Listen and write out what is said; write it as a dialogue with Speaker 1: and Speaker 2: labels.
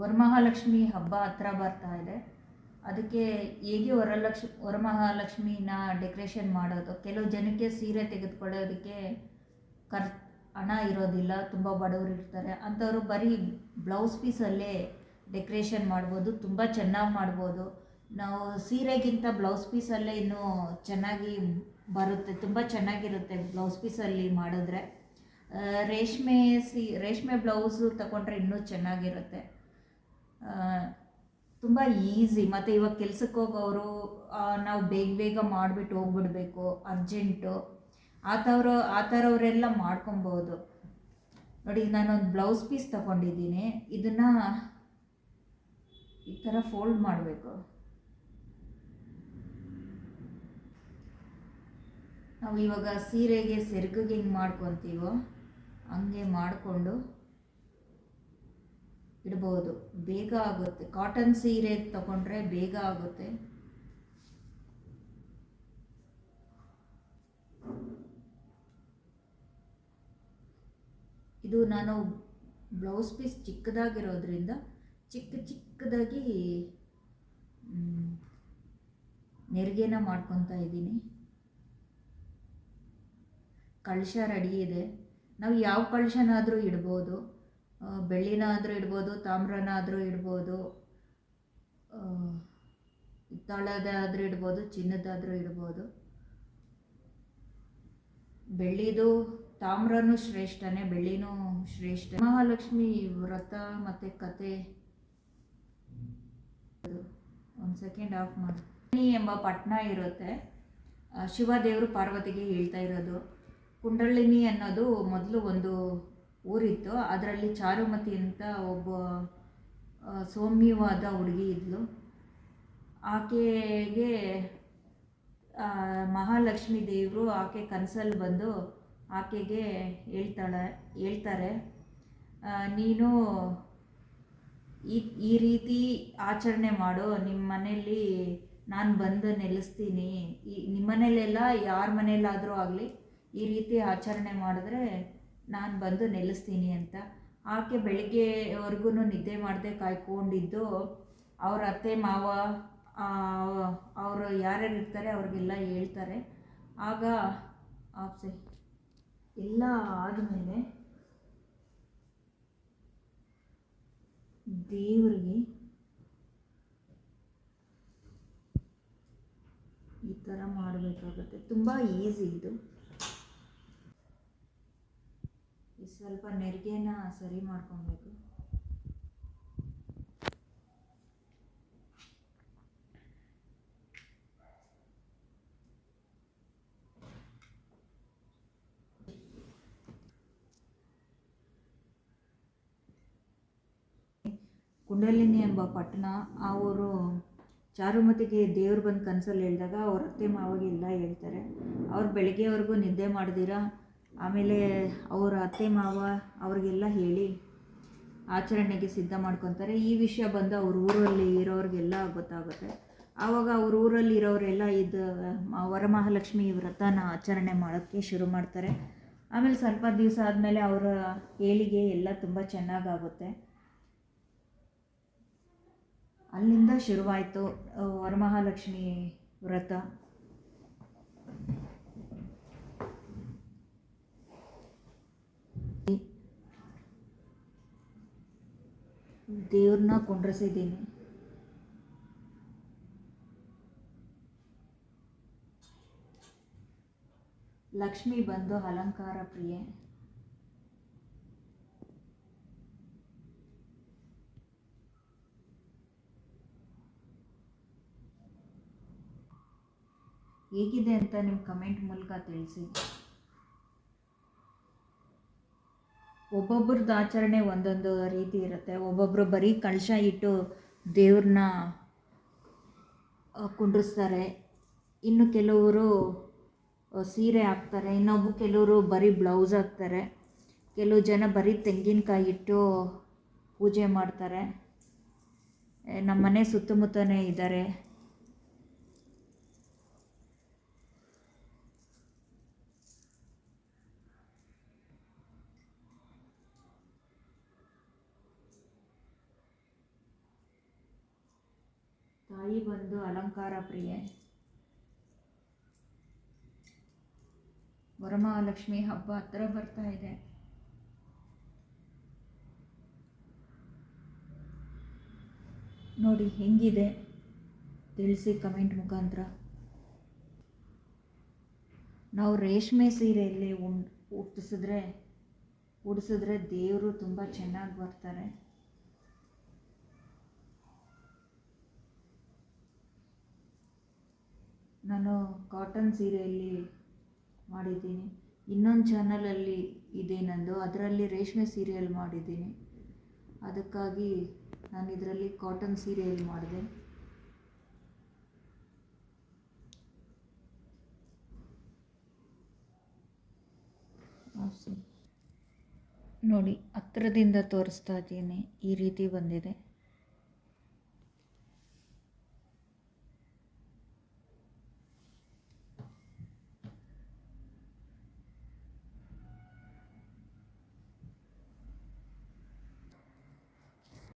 Speaker 1: ವರಮಹಾಲಕ್ಷ್ಮಿ ಹಬ್ಬ ಹತ್ರ ಬರ್ತಾ ಇದೆ. ಅದಕ್ಕೆ ಹೇಗೆ ವರಲಕ್ಷ, ವರಮಹಾಲಕ್ಷ್ಮಿನ ಡೆಕೋರೇಷನ್ ಮಾಡೋದು? ಕೆಲವು ಜನಕ್ಕೆ ಸೀರೆ ತೆಗೆದುಕೊಳ್ಳೋದಕ್ಕೆ ಖರ್ ಹಣ ಇರೋದಿಲ್ಲ, ತುಂಬ ಬಡವರು ಇರ್ತಾರೆ. ಅಂಥವ್ರು ಬರೀ ಬ್ಲೌಸ್ ಪೀಸಲ್ಲೇ ಡೆಕೋರೇಷನ್ ಮಾಡ್ಬೋದು, ತುಂಬ ಚೆನ್ನಾಗಿ ಮಾಡ್ಬೋದು. ನಾವು ಸೀರೆಗಿಂತ ಬ್ಲೌಸ್ ಪೀಸಲ್ಲೇ ಇನ್ನೂ ಚೆನ್ನಾಗಿ ಬರುತ್ತೆ, ತುಂಬ ಚೆನ್ನಾಗಿರುತ್ತೆ ಬ್ಲೌಸ್ ಪೀಸಲ್ಲಿ ಮಾಡಿದ್ರೆ. ರೇಷ್ಮೆ ಸಿ, ರೇಷ್ಮೆ ಬ್ಲೌಸು ತಗೊಂಡ್ರೆ ಇನ್ನೂ ಚೆನ್ನಾಗಿರುತ್ತೆ. ತುಂಬ ಈಸಿ ಮತ್ತು ಇವಾಗ ಕೆಲ್ಸಕ್ಕೆ ಹೋಗೋರು ನಾವು ಬೇಗ ಬೇಗ ಮಾಡಿಬಿಟ್ಟು ಹೋಗ್ಬಿಡ್ಬೇಕು ಅರ್ಜೆಂಟು ಆ ಥರ, ಆ ಥರವರೆಲ್ಲ ಮಾಡ್ಕೊಬೋದು. ನೋಡಿ, ನಾನೊಂದು ಬ್ಲೌಸ್ ಪೀಸ್ ತಗೊಂಡಿದ್ದೀನಿ. ಇದನ್ನು ಈ ಥರ ಫೋಲ್ಡ್ ಮಾಡಬೇಕು. ನಾವು ಇವಾಗ ಸೀರೆಗೆ, ಸೆರಗಿಗೆ ಹಿಂಗೆ ಮಾಡ್ಕೊತೀವೋ, ಹಂಗೆ ಮಾಡಿಕೊಂಡು ಇಡ್ಬೋದು ಬೇಗ ಆಗುತ್ತೆ. ಕಾಟನ್ ಸೀರೆ ತಗೊಂಡ್ರೆ ಬೇಗ ಆಗುತ್ತೆ. ಇದು ನಾನು ಬ್ಲೌಸ್ ಪೀಸ್ ಚಿಕ್ಕದಾಗಿರೋದ್ರಿಂದ ಚಿಕ್ಕ ಚಿಕ್ಕದಾಗಿ ನೆರಿಗೆನ ಮಾಡ್ಕೊತಾ ಇದ್ದೀನಿ. ಕಳಶ ರೆಡಿ ಇದೆ. ನಾವು ಯಾವ ಕಳಶನಾದರೂ ಇಡ್ಬೋದು. ಆ, ಬೆಳ್ಳಿನಾದರೂ ಇಡ್ಬೋದು ತಾಮ್ರನಾದರೂ ಇಡ್ಬೋದು ಆ, ಹಿತ್ತಾಳದಾದರೂ ಇಡ್ಬೋದು ಚಿನ್ನದಾದರೂ ಇಡ್ಬೋದು. ಬೆಳ್ಳಿದು ತಾಮ್ರನೂ ಶ್ರೇಷ್ಠನೇ ಬೆಳ್ಳಿನೂ ಶ್ರೇಷ್ಠ. ಮಹಾಲಕ್ಷ್ಮಿ ವ್ರತ ಮತ್ತು ಕತೆ. ಒಂದು ಸೆಕೆಂಡ್ ಆಫ್ ಮಾಡಿ. ಎಂಬ ಪಟ್ಟಣ ಇರುತ್ತೆ. ಶಿವ ದೇವರು ಪಾರ್ವತಿಗೆ ಹೇಳ್ತಾ ಇರೋದು ಕುಂಡಳಿನಿ ಅನ್ನೋದು ಮೊದಲು ಒಂದು ಊರಿತ್ತು. ಅದರಲ್ಲಿ ಚಾರುಮತಿ ಅಂತ ಒಬ್ಬ ಸೌಮ್ಯವಾದ ಹುಡುಗಿ ಇದ್ಲು. ಆಕೆಗೆ ಮಹಾಲಕ್ಷ್ಮೀ ದೇವರು ಆಕೆ ಕನಸಲ್ಲಿ ಬಂದು ಆಕೆಗೆ ಹೇಳ್ತಾಳೆ, ಹೇಳ್ತಾರೆ ನೀನು ಈ ಈ ರೀತಿ ಆಚರಣೆ ಮಾಡು. ನಿಮ್ಮ ಮನೆಯಲ್ಲಿ ನಾನು ಬಂದು ನೆಲೆಸ್ತೀನಿ. ಈ ನಿಮ್ಮ ಮನೇಲೆಲ್ಲ ಯಾರ ಮನೆಯಲ್ಲಾದರೂ ಆಗಲಿ ಈ ರೀತಿ ಆಚರಣೆ ಮಾಡಿದ್ರೆ ನಾನು ಬಂದು ನೆಲೆಸ್ತೀನಿ ಅಂತ. ಆಕೆ ಬೆಳಿಗ್ಗೆವರೆಗೂ ನಿದ್ದೆ ಮಾಡದೆ ಕಾಯ್ಕೊಂಡಿದ್ದು. ಅವ್ರ ಅತ್ತೆ, ಮಾವ ಅವರು ಯಾರ್ಯಾರು ಇರ್ತಾರೆ ಅವ್ರಿಗೆಲ್ಲ ಹೇಳ್ತಾರೆ. ಆಗ ಆಪ್ಸೆ, ಎಲ್ಲ ಆದಮೇಲೆ ದೇವರಿಗೆ ಈ ಥರ ಮಾಡಬೇಕಾಗುತ್ತೆ. ತುಂಬ ಈಸಿ ಇದು ಈ ಸ್ವಲ್ಪ ನೆರಿಗೆನ ಸರಿ ಮಾಡ್ಕೊಬೇಕು. ಕುಂಡಲಿನಿ ಎಂಬ ಪಟ್ಟಣ ಅವರು ಚಾರುಮತಿಗೆ ದೇವ್ರು ಬಂದು ಕನಸಲ್ಲಿ ಹೇಳಿದಾಗ ಅವ್ರ ಅತ್ತೆ ಮಾವಾಗಿಲ್ಲ ಹೇಳ್ತಾರೆ. ಅವ್ರು ಬೆಳಗ್ಗೆವರೆಗೂ ನಿದ್ದೆ ಮಾಡ್ದಿರ? ಆಮೇಲೆ ಅವರ ಅತ್ತೆ ಮಾವ ಅವ್ರಿಗೆಲ್ಲ ಹೇಳಿ ಆಚರಣೆಗೆ ಸಿದ್ಧ ಮಾಡ್ಕೊತಾರೆ. ಈ ವಿಷಯ ಬಂದು ಅವ್ರ ಊರಲ್ಲಿ ಇರೋರಿಗೆಲ್ಲ ಗೊತ್ತಾಗುತ್ತೆ. ಆವಾಗ ಅವ್ರ ಊರಲ್ಲಿ ಇರೋರೆಲ್ಲ ಇದು ವರಮಹಾಲಕ್ಷ್ಮಿ ವ್ರತನ ಆಚರಣೆ ಮಾಡೋಕ್ಕೆ ಶುರು ಮಾಡ್ತಾರೆ. ಆಮೇಲೆ ಸ್ವಲ್ಪ ದಿವಸ ಆದಮೇಲೆ ಅವರ ಏಳಿಗೆ ಎಲ್ಲ ತುಂಬ ಚೆನ್ನಾಗಾಗುತ್ತೆ. ಅಲ್ಲಿಂದ ಶುರುವಾಯಿತು ವರಮಹಾಲಕ್ಷ್ಮಿ ವ್ರತ. ದೇವ್ರನ್ನ ಕುಂಡ್ರಿಸಿದ್ದೀನಿ. ಲಕ್ಷ್ಮಿ ಬಂದು ಅಲಂಕಾರ ಪ್ರಿಯೆ. ಹೇಗಿದೆ ಅಂತ ನಿಮ್ಮ ಕಮೆಂಟ್ ಮೂಲಕ ತಿಳಿಸಿ. ಒಬ್ಬೊಬ್ರದ್ದು ಆಚರಣೆ ಒಂದೊಂದು ರೀತಿ ಇರುತ್ತೆ. ಒಬ್ಬೊಬ್ಬರು ಬರೀ ಕಳಶ ಇಟ್ಟು ದೇವ್ರನ್ನ ಕುಂಡ್ರಿಸ್ತಾರೆ. ಇನ್ನು ಕೆಲವರು ಸೀರೆ ಹಾಕ್ತಾರೆ. ಇನ್ನೊಬ್ಬ ಕೆಲವರು ಬರೀ ಬ್ಲೌಸ್ ಹಾಕ್ತಾರೆ. ಕೆಲವು ಜನ ಬರೀ ತೆಂಗಿನಕಾಯಿ ಇಟ್ಟು ಪೂಜೆ ಮಾಡ್ತಾರೆ. ನಮ್ಮ ಮನೆ ಸುತ್ತಮುತ್ತನೇ ಇದ್ದಾರೆ. ತಾಯಿ ಬಂದು ಅಲಂಕಾರ ಪ್ರಿಯೆ. ವರಮಹಾಲಕ್ಷ್ಮಿ ಹಬ್ಬ ಹತ್ರ ಬರ್ತಾ ಇದೆ. ನೋಡಿ ಹೆಂಗಿದೆ ತಿಳಿಸಿ ಕಮೆಂಟ್ ಮುಖಾಂತರ. ನಾವು ರೇಷ್ಮೆ ಸೀರೆಯಲ್ಲಿ ಉಂಡ್ ಉಟ್ಟಿಸಿದ್ರೆ ಉಡಿಸಿದ್ರೆ ದೇವರು ತುಂಬ ಚೆನ್ನಾಗಿ ಬರ್ತಾರೆ. ನಾನು ಕಾಟನ್ ಸೀರೆಯಲ್ಲಿ ಮಾಡಿದ್ದೀನಿ. ಇನ್ನೊಂದು ಚಾನಲಲ್ಲಿ ಇದೆ ನಂದು. ಅದರಲ್ಲಿ ರೇಷ್ಮೆ ಸೀರಿಯಲ್ ಮಾಡಿದ್ದೀನಿ. ಅದಕ್ಕಾಗಿ ನಾನು ಇದರಲ್ಲಿ ಕಾಟನ್ ಸೀರಿಯಲ್ ಮಾಡಿದೆ. ನೋಡಿ ಹತ್ತಿರದಿಂದ ತೋರಿಸ್ತಾ ಇದ್ದೀನಿ. ಈ ರೀತಿ ಬಂದಿದೆ.